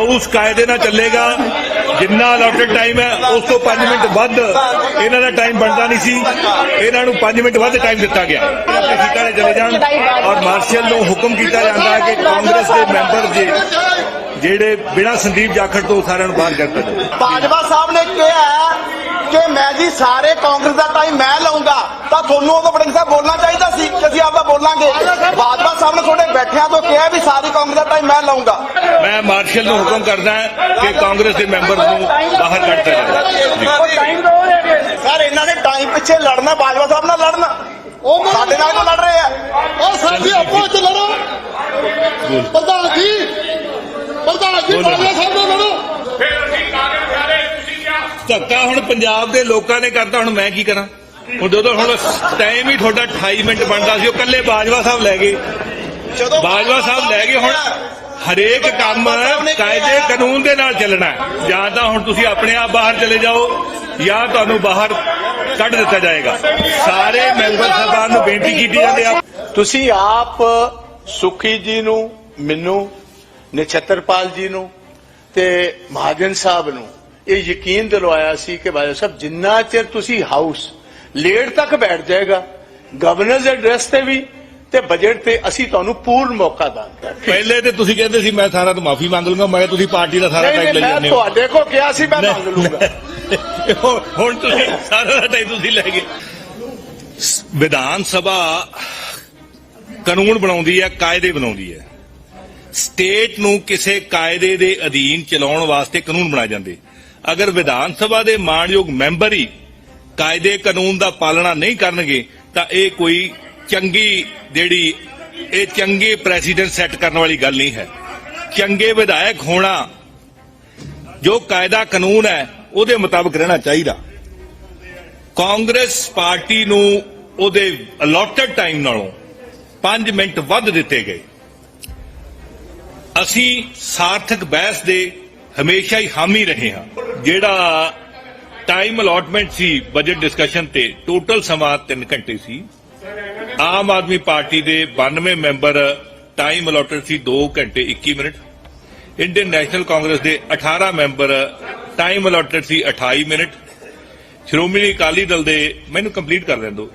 House ਕਾਇਦੇ ਨਾਲ ਚੱਲੇਗਾ। ਜਿੰਨਾ ਅਲੋਟਡ ਟਾਈਮ ਹੈ, ਉਸ ਤੋਂ 5 ਮਿੰਟ ਵੱਧ ਇਹਨਾਂ ਦਾ ਟਾਈਮ ਬਣਦਾ ਨਹੀਂ ਸੀ। ਇਹਨਾਂ ਨੂੰ 5 ਮਿੰਟ ਵੱਧ ਟਾਈਮ ਦਿੱਤਾ ਗਿਆ। ਆਪਣੇ ਸੀਟਾਂ ਤੇ ਚਲੇ ਜਾਣ ਔਰ ਮਾਰਸ਼ਲ ਨੂੰ ਹੁਕਮ ਕੀਤਾ ਜਾਂਦਾ ਹੈ ਕਿ ਕਾਂਗਰਸ ਦੇ ਮੈਂਬਰ ਜੇ ਜਿਹੜੇ ਬਿਨਾਂ ਸੰਦੀਪ ਜਾਖੜ ਤੋਂ ਸਾਰਿਆਂ ਨੂੰ ਬਾਹਰ ਕਰ ਦਿੱਤਾ ਜਾਵੇ। ਸਾਹਿਬ ਨੇ ਕਿਹਾ ਕਿ ਮੈਂ ਜੀ ਸਾਰੇ ਕਾਂਗਰਸ ਦਾ ਟਾਈਮ ਮੈਂ ਲਵਾਂਗਾ ਤਾਂ ਤੁਹਾਨੂੰ ਉਦੋਂ ਵੜਿੰਗ ਸਾਹਿਬ ਬੋਲਣਾ ਚਾਹੀਦਾ ਸੀ ਕਿ ਅਸੀਂ ਆਪਦਾ ਬੋਲਾਂਗੇ। ਬਾਜਵਾ ਸਾਹਿਬ ਨੇ ਤੁਹਾਡੇ ਬੈਠਿਆਂ ਤੋਂ ਕਿਹਾ ਵੀ ਸਾਰੀ ਕਾਂਗਰਸ ਦਾ ਟਾਈਮ ਮੈਂ ਲਵਾਂਗਾ ਮੈਂ ਮਾਰਸ਼ਲ ਨੂੰ ਹੁਕਮ ਕਰਦਾ ਹਾਂ ਕਿ ਕਾਂਗਰਸ ਦੇ ਮੈਂਬਰ ਨੂੰ ਬਾਹਰ ਕੱਢ ਦਿੱਤਾ ਜਾਵੇ। ਸਰ ਇਹਨਾਂ ਨੇ ਟਾਈਮ ਪਿੱਛੇ ਲੜਨਾ ਬਾਜਵਾ ਸਾਹਿਬ ਨਾਲ ਲੜਨਾ। ਉਹ ਸਾਡੇ ਨਾਲ ਕਿਉਂ ਲੜ ਰਹੇ ਆ? ਉਹ ਸਾਡੀ ਆਪੋ ਚ ਲੜੋ। ਪ੍ਰਧਾਨ ਜੀ ਪ੍ਰਧਾਨ ਜੀ। ਬਾਜਵਾ ਸਾਹਿਬ ਨਾਲ ਲੜੋ। ਧੱਕਾ ਹੁਣ ਪੰਜਾਬ ਦੇ ਲੋਕਾਂ ਨੇ ਕਰਤਾ ਹੁਣ ਮੈਂ ਕੀ ਕਰਾਂ? ਹੁਣ ਜਦੋਂ ਹੁਣ ਟਾਈਮ ਹੀ ਤੁਹਾਡਾ 28 ਮਿੰਟ ਬਣਦਾ ਸੀ ਉਹ ਕੱਲੇ ਬਾਜਵਾ ਸਾਹਿਬ ਲੈ ਗਏ। ਜਦੋਂ ਬਾਜਵਾ ਸਾਹਿਬ ਲੈ ਗਏ ਹੁਣ ਹਰੇਕ ਕੰਮ ਕਾਇਦੇ ਕਾਨੂੰਨ ਦੇ ਨਾਲ ਚੱਲਣਾ ਹੈ। ਜਾਂ ਤਾਂ ਹੁਣ ਤੁਸੀਂ ਆਪਣੇ ਆਪ ਬਾਹਰ ਚਲੇ ਜਾਓ ਜਾਂ ਤੁਹਾਨੂੰ ਬਾਹਰ ਕੱਢ ਦਿੱਤਾ ਜਾਏਗਾ। ਸਾਰੇ ਮੈਂਬਰ ਸਾਹਿਬਾਨ ਨੂੰ ਬੇਨਤੀ ਕੀਤੀ ਜਾਂਦੀ ਆ। ਤੁਸੀਂ ਆਪ ਸੁਖੀ ਜੀ ਨੂੰ ਮੈਨੂੰ ਨਛੱਤਰਪਾਲ ਜੀ ਨੂੰ ਤੇ ਮਹਾਜਨ ਸਾਹਿਬ ਨੂੰ ਇਹ ਯਕੀਨ ਦਿਲਵਾਇਆ ਸੀ ਕਿ ਬਾਜਾ ਸਾਹਿਬ ਜਿੰਨਾ ਚਿਰ ਤੁਸੀਂ ਹਾਊਸ ਲੇਟ ਤੱਕ ਬੈਠ ਜਾਏਗਾ ਗਵਰਨਰਸ ਐਡਰੈਸ ਤੇ ਵੀ ਤੇ ਬਜਟ ਤੇ ਅਸੀਂ ਤੁਹਾਨੂੰ ਪੂਰਨ ਮੌਕਾ ਦਾਂਗੇ। ਪਹਿਲੇ ਤੇ ਤੁਸੀਂ ਕਹਿੰਦੇ ਸੀ ਮੈਂ ਸਾਰਾ ਤੋਂ ਮਾਫੀ ਮੰਗ ਲੂੰਗਾ ਮੈਂ ਤੁਸੀਂ ਪਾਰਟੀ ਦਾ ਸਾਰਾ ਟਾਈਮ ਲੈ ਜਾਂਦੇ ਹੋ। ਤੁਹਾਡੇ ਕੋਲ ਕਿਹਾ ਸੀ ਮੈਂ ਮੰਗ ਲੂੰਗਾ ਹੁਣ- ਤੁਸੀਂ ਸਾਰਾ ਟਾਈਮ ਤੁਸੀਂ ਲੈ ਗਏ। ਵਿਧਾਨ ਸਭਾ ਕਾਨੂੰਨ ਬਣਾਉਂਦੀ ਹੈ ਕਾਇਦੇ ਬਣਾਉਂਦੀ ਹੈ। ਸਟੇਟ ਨੂੰ ਕਿਸੇ ਕਾਇਦੇ ਦੇ ਅਧੀਨ ਚਲਾਉਣ ਵਾਸਤੇ ਕਾਨੂੰਨ ਬਣਾਏ ਜਾਂਦੇ। ਅਗਰ ਵਿਧਾਨ ਸਭਾ ਦੇ ਮਾਣਯੋਗ ਮੈਂਬਰ ਹੀ ਕਾਇਦੇ ਕਾਨੂੰਨ ਦਾ ਪਾਲਣਾ ਨਹੀਂ ਕਰਨਗੇ, ਤਾਂ ਇਹ ਕੋਈ ਚੰਗੀ ਜਿਹੜੀ, ਇਹ ਚੰਗੇ ਪ੍ਰੈਸੀਡੈਂਟ ਸੈੱਟ ਕਰਨ ਵਾਲੀ ਗੱਲ ਨਹੀਂ ਹੈ। ਚੰਗੇ ਵਿਧਾਇਕ ਹੋਣਾ ਜੋ ਕਾਇਦਾ ਕਾਨੂੰਨ ਹੈ, ਉਹਦੇ ਮੁਤਾਬਕ ਰਹਿਣਾ ਚਾਹੀਦਾ। ਕਾਂਗਰਸ ਪਾਰਟੀ ਨੂੰ ਉਹਦੇ ਅਲੋਟਡ ਟਾਈਮ ਨਾਲੋਂ 5 ਮਿੰਟ ਵੱਧ ਦਿੱਤੇ ਗਏ। ਅਸੀਂ ਸਾਰਥਕ ਬਹਿਸ ਦੇ ਹਮੇਸ਼ਾ ਹੀ ਹਾਮੀ ਰਹੇ ਹਾਂ। ਜਿਹੜਾ ਟਾਈਮ ਅਲੋਟਮੈਂਟ ਸੀ ਬਜਟ ਡਿਸਕਸ਼ਨ ਤੇ ਟੋਟਲ ਸਮਾਂ 3 ਘੰਟੇ ਸੀ। ਆਮ ਆਦਮੀ ਪਾਰਟੀ ਦੇ 92 ਮੈਂਬਰ ਟਾਈਮ ਅਲੋਟਡ ਸੀ 2 ਘੰਟੇ 21 ਮਿੰਟ। ਇੰਡੀਅਨ ਨੈਸ਼ਨਲ ਕਾਂਗਰਸ ਦੇ 18 ਮੈਂਬਰ ਟਾਈਮ ਅਲੋਟਡ ਸੀ 28 ਮਿੰਟ। ਸ਼੍ਰੋਮਣੀ ਅਕਾਲੀ ਦਲ ਦੇ, ਮੈਨੂੰ ਕੰਪਲੀਟ ਕਰ ਲੈਣ ਦਿਓ।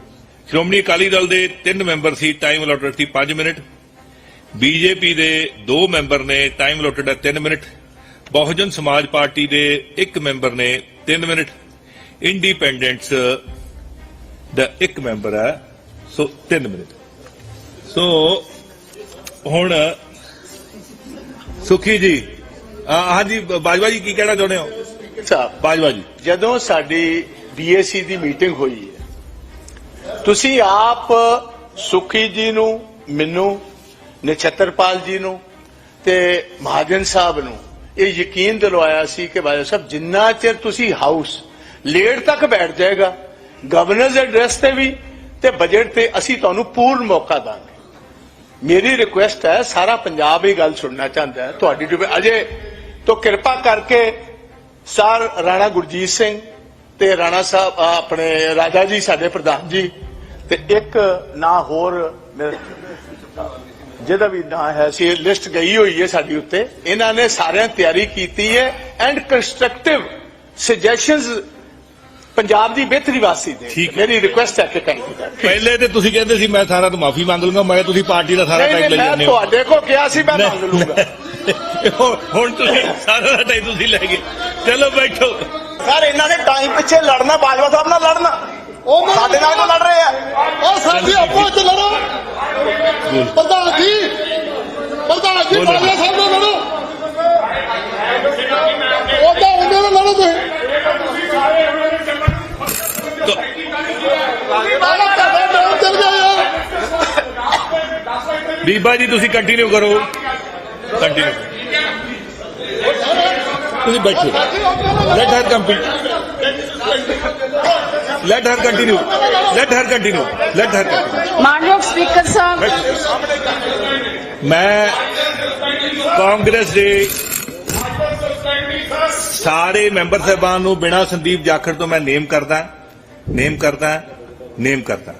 ਸ਼੍ਰੋਮਣੀ ਅਕਾਲੀ ਦਲ ਦੇ 3 ਮੈਂਬਰ ਸੀ ਟਾਈਮ ਅਲੋਟਡ ਸੀ 5 ਮਿੰਟ। ਬੀਜੇਪੀ ਦੇ 2 ਮੈਂਬਰ ਨੇ ਟਾਈਮ ਅਲੋਟਡ ਹੈ 3 ਮਿੰਟ। ਬਹੁਜਨ ਸਮਾਜ ਪਾਰਟੀ ਦੇ 1 ਮੈਂਬਰ ਨੇ 3 ਮਿੰਟ ਇੰਡੀਪੈਂਡੈਂਟਸ ਦਾ 1 ਮੈਂਬਰ ਹੈ ਸੋ 3 ਮਿੰਟ। ਸੋ ਹੁਣ ਸੁਖੀ ਜੀ ਹਾਂਜੀ ਬਾਜਵਾ ਜੀ ਕੀ ਕਹਿਣਾ ਚਾਹੁੰਦੇ ਹੋ? ਸਾਹਿਬ ਬਾਜਵਾ ਜੀ। ਜਦੋਂ ਸਾਡੀ ਬੀਏਸੀ ਦੀ ਮੀਟਿੰਗ ਹੋਈ ਹੈ ਤੁਸੀਂ ਆਪ ਸੁਖੀ ਜੀ ਨੂੰ ਮੈਨੂੰ ਨਛੱਤਰਪਾਲ ਜੀ ਨੂੰ ਤੇ ਮਹਾਜਨ ਸਾਹਿਬ ਨੂੰ ਇਹ ਯਕੀਨ ਦਿਲਵਾਇਆ ਸੀ ਕਿ ਬਾਜਾ ਸਾਹਿਬ, ਜਿੰਨਾ ਚਿਰ ਤੁਸੀਂ ਹਾਊਸ ਲੇਟ ਤੱਕ ਬੈਠ ਜਾਏਗਾ ਗਵਰਨਰਸ ਐਡਰੈਸ ਤੇ ਵੀ ਤੇ ਬਜਟ ਤੇ ਅਸੀਂ ਤੁਹਾਨੂੰ ਪੂਰਨ ਮੌਕਾ ਦਾਂਗੇ। ਮੇਰੀ ਰਿਕੁਐਸਟ ਹੈ, ਸਾਰਾ ਪੰਜਾਬ ਇਹ ਗੱਲ ਸੁਣਨਾ ਚਾਹੁੰਦਾ ਹੈ। ਤੁਹਾਡੀ ਡਿਬੇ- ਅਜੇ ਤੋਂ ਕਿਰਪਾ ਕਰਕੇ ਸਰ ਰਾਣਾ ਗੁਰਜੀਤ ਸਿੰਘ ਤੇ ਰਾਣਾ ਸਾਹਿਬ ਆਪਣੇ ਰਾਜਾ ਜੀ, ਸਾਡੇ ਪ੍ਰਧਾਨ ਜੀ ਤੇ ਇੱਕ ਨਾ ਹੋਰ ਮੇਰੇ- ਜਿਹਦਾ ਵੀ ਨਾਂ ਹੈ ਸੀ ਲਿਸਟ ਗਈ ਹੋਈ ਹੈ ਸਾਡੀ ਉੱਤੇ। ਇਹਨਾਂ ਨੇ ਸਾਰਿਆਂ ਤਿਆਰੀ ਕੀਤੀ ਹੈ ਐਂਡ ਕੰਸਟਰਕਟਿਵ ਸੁਜੈਸ਼ਨਸ ਪੰਜਾਬ ਦੀ ਬਿਹਤਰੀ ਵਾਸਤੇ ਦੇ। ਮੇਰੀ ਰਿਕੁਐਸਟ ਹੈ ਕਿ ਥੈਂਕ ਯੂ ਪਹਿਲੇ ਤੇ ਤੁਸੀਂ ਕਹਿੰਦੇ ਸੀ ਮੈਂ ਸਾਰਾ ਤੋਂ ਮਾਫੀ ਮੰਗ ਲੂੰਗਾ ਮੈਂ ਤੁਸੀਂ ਪਾਰਟੀ ਦਾ ਸਾਰਾ ਟਾਈਮ ਲੈ ਜਾਂਦੇ ਹੋ। ਤੁਹਾਡੇ ਕੋਲ ਕਿਹਾ ਸੀ ਮੈਂ ਮੰਗ ਲੂੰਗਾ ਹੁਣ- ਹੁਣ ਤੁਸੀਂ ਸਾਰਾ ਟਾਈਮ ਤੁਸੀਂ ਲੈ ਗਏ। ਚਲੋ ਬੈਠੋ। ਸਰ ਇਹਨਾਂ ਨੇ ਟਾਈਮ ਪਿੱਛੇ ਲੜਨਾ ਬਾਜਵਾ ਸਾਹਿਬ ਨਾਲ ਲੜਨਾ। ਉਹ ਮੈਂ- ਸਾਡੇ ਨਾਲ ਕਿਉਂ ਲੜ ਰਹੇ ਆ? ਉਹ ਸਾਡੀ ਆਪੋ ਚ ਲੜੋ। ਪ੍ਰਧਾਨ ਜੀ ਪ੍ਰਧਾਨ ਜੀ ਬੋਲੋ। ਬਾਜਵਾ ਸਾਹਿਬ ਨਾਲ ਲੜੋ। ਉਹ ਤਾਂ ਉਹਦੇ ਨਾਲ ਲੜੋ ਤੁਸੀਂ। ਬੀਬਾ ਜੀ ਤੁਸੀਂ ਕੰਟੀਨਿਊ ਕਰੋ। ਕੰਟੀਨਿਊ ਤੁਸੀਂ ਬੈਠੋ। Let her complete let her continue let her continue let her continue ਮਾਨਯੋਗ ਸਪੀਕਰ ਸਾਹਿਬ ਮੈਂ ਕਾਂਗਰਸ ਦੇ ਸਾਰੇ ਮੈਂਬਰ ਸਾਹਿਬਾਨ ਨੂੰ ਬਿਨਾ ਸੰਦੀਪ ਜਾਖੜ ਤੋਂ ਮੈਂ ਨੇਮ ਕਰਦਾ ਨੇਮ ਕਰਦਾ ਨੇਮ ਕਰਦਾ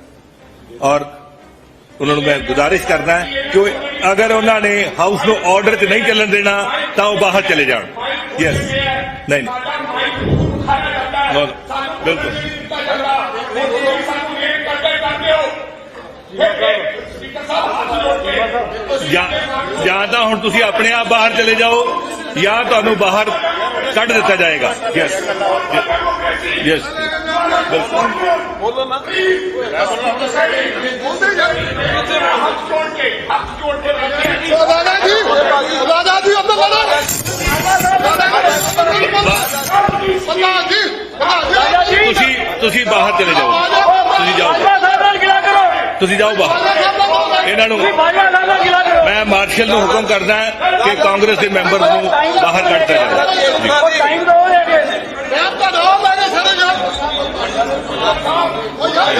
ਔਰ ਉਹਨਾਂ ਨੂੰ ਮੈਂ ਗੁਜ਼ਾਰਿਸ਼ ਕਰਦਾ ਕਿ ਉਹ ਅਗਰ ਉਹਨਾਂ ਨੇ ਹਾਊਸ ਨੂੰ ਆਰਡਰ 'ਚ ਨਹੀਂ ਚੱਲਣ ਦੇਣਾ ਤਾਂ ਉਹ ਬਾਹਰ ਚਲੇ ਜਾਣ ਯੈਸ ਨਹੀਂ ਨਹੀਂ ਬਿਲਕੁਲ ਜਾਂ ਜਾਂ ਤਾਂ ਹੁਣ ਤੁਸੀਂ ਆਪਣੇ ਆਪ ਬਾਹਰ ਚਲੇ ਜਾਓ ਜਾਂ ਤੁਹਾਨੂੰ ਬਾਹਰ ਕੱਢ ਦਿੱਤਾ ਜਾਏਗਾ ਯੈਸ ਯੈਸ ਬਿਲਕੁਲ ਰਾਜਾ ਜੀ ਰਾਜਾ ਜੀ ਅੰਦਰ ਲੜੋ ਪ੍ਰਧਾਨ ਜੀ ਪ੍ਰਧਾਨ ਜੀ ਤੁਸੀਂ ਤੁਸੀਂ ਬਾਹਰ ਚਲੇ ਜਾਓ ਤੁਸੀਂ ਜਾਓ ਤੁਸੀਂ ਜਾਓ ਬਾਹਰ ਇਹਨਾਂ ਨੂੰ ਮੈਂ ਮਾਰਸ਼ਲ ਨੂੰ ਹੁਕਮ ਕਰਦਾ ਕਿ ਕਾਂਗਰਸ ਦੇ ਮੈਂਬਰ ਨੂੰ ਬਾਹਰ ਕੱਢ ਦਿੱਤਾ ਜਾਵੇ ਮੈਂ ਤਾਂ ਰੋ ਲੈ ਕੇ ਸਾਰੇ ਜਾ ਉਹ ਯਾਰ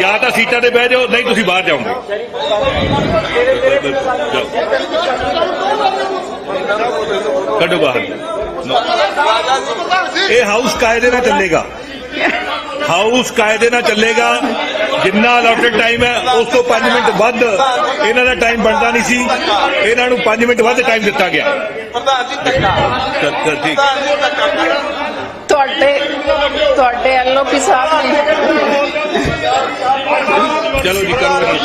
ਜਾਂ ਤਾਂ ਸੀਟਾਂ ਤੇ ਬਹਿ ਜਾਓ, ਨਹੀਂ ਤੁਸੀਂ ਬਾਹਰ ਜਾਓਗੇ ਜਾਓ। ਕੱਢੋ ਬਾਹਰ No. ਪ੍ਰਧਾਨ ਜੀ ਇਹ ਹਾਊਸ ਕਾਇਦੇ ਨਾਲ ਚੱਲੇਗਾ ਹਾਊਸ ਕਾਇਦੇ ਨਾਲ ਚੱਲੇਗਾ ਜਿੰਨਾ ਅਲਾਟਡ ਟਾਈਮ ਹੈ ਉਸ ਤੋਂ 5 ਮਿੰਟ ਵੱਧ ਇਹਨਾਂ ਦਾ ਟਾਈਮ ਬਣਦਾ ਨਹੀਂ ਸੀ। ਇਹਨਾਂ ਨੂੰ 5 ਮਿੰਟ ਵੱਧ ਟਾਈਮ ਦਿੱਤਾ ਗਿਆ। ਪ੍ਰਧਾਨ ਜੀ ਠੀਕ ਤੁਹਾਡੇ ਤੁਹਾਡੇ ਐਲਓਪੀ ਸਾਹਿਬ ਨੇ ਚਲੋ ਜੀ ਕਰੋ ਜੀ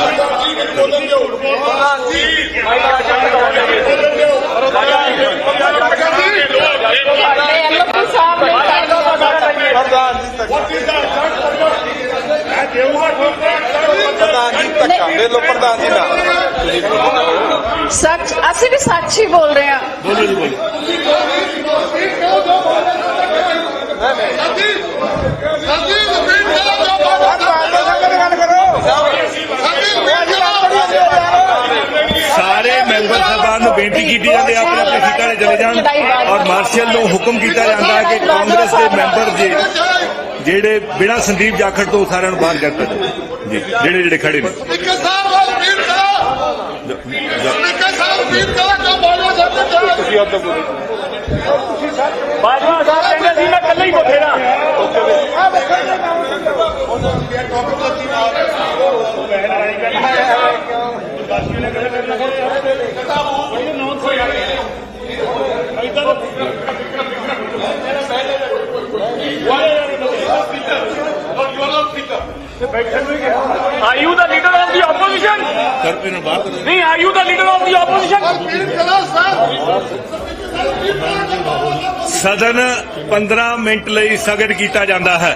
ਪ੍ਰਧਾਨ ਜੀ ਤੁਹਾਡੇ ਐਲਓਪੀ ਸਾਹਿਬ ਨੇ ਪ੍ਰਧਾਨ ਜੀ ਪ੍ਰਧਾਨ ਜੀ ਧੱਕਾ ਦੇ ਲੋ ਪ੍ਰਧਾਨ ਜੀ ਨਾ ਸੱਚ ਅਸੀਂ ਵੀ ਸੱਚ ਹੀ ਬੋਲ ਰਹੇ ਹਾਂ ਬੋਲੋ ਜੀ ਬੋਲੋ ਸਾਰੇ ਮੈਂਬਰ ਸਾਹਿਬਾਨ ਨੂੰ ਬੇਨਤੀ ਕੀਤੀ ਜਾਂਦੀ ਆਪਣੇ ਆਪਣੇ ਸੀਟਾਂ ਤੇ ਚਲੇ ਜਾਣ। ਮਾਰਸ਼ਲ ਨੂੰ ਹੁਕਮ ਕੀਤਾ ਜਾਂਦਾ ਹੈ ਕਿ ਕਾਂਗਰਸ ਦੇ ਮੈਂਬਰ ਜੀ ਜਿਹੜੇ ਬਿਨਾਂ ਸੰਦੀਪ ਜਾਖੜ ਤੋਂ ਸਾਰਿਆਂ ਨੂੰ ਬਾਹਰ ਕਰਤਾ ਜਾਵੇ ਜੀ ਜਿਹੜੇ ਜਿਹੜੇ ਖੜੇ ਨੇ ਨਿੱਕੇ ਸਾਹਿਬ ਵੱਲ ਵੀਰ ਕਰਾ ਨਿੱਕੇ ਸਾਹਿਬ ਵੀਰ ਕਰਾ ਜੋ ਬਾਬਾ ਸਾਹਿਬ ਦੇ ਤੁਸੀਂ ਉੱਧਰ ਬੋਲੋ ਬਾਜਵਾ ਸਾਹਿਬ ਕਹਿੰਦੇ ਸੀ ਮੈਂ ਇਕੱਲਾ ਹੀ ਬਥੇਰਾ Are you the leader of the opposition? ਕਰ ਇਹਨਾਂ ਬਾਹਰ ਕਰੋ ਨਹੀਂ are you the leader of the opposition? ਵੀਰ ਕਰਾ ਸਾਹਿਬ ਸਦਨ 15 ਮਿੰਟ ਲਈ ਸਥਗਿਤ ਕੀਤਾ ਜਾਂਦਾ ਹੈ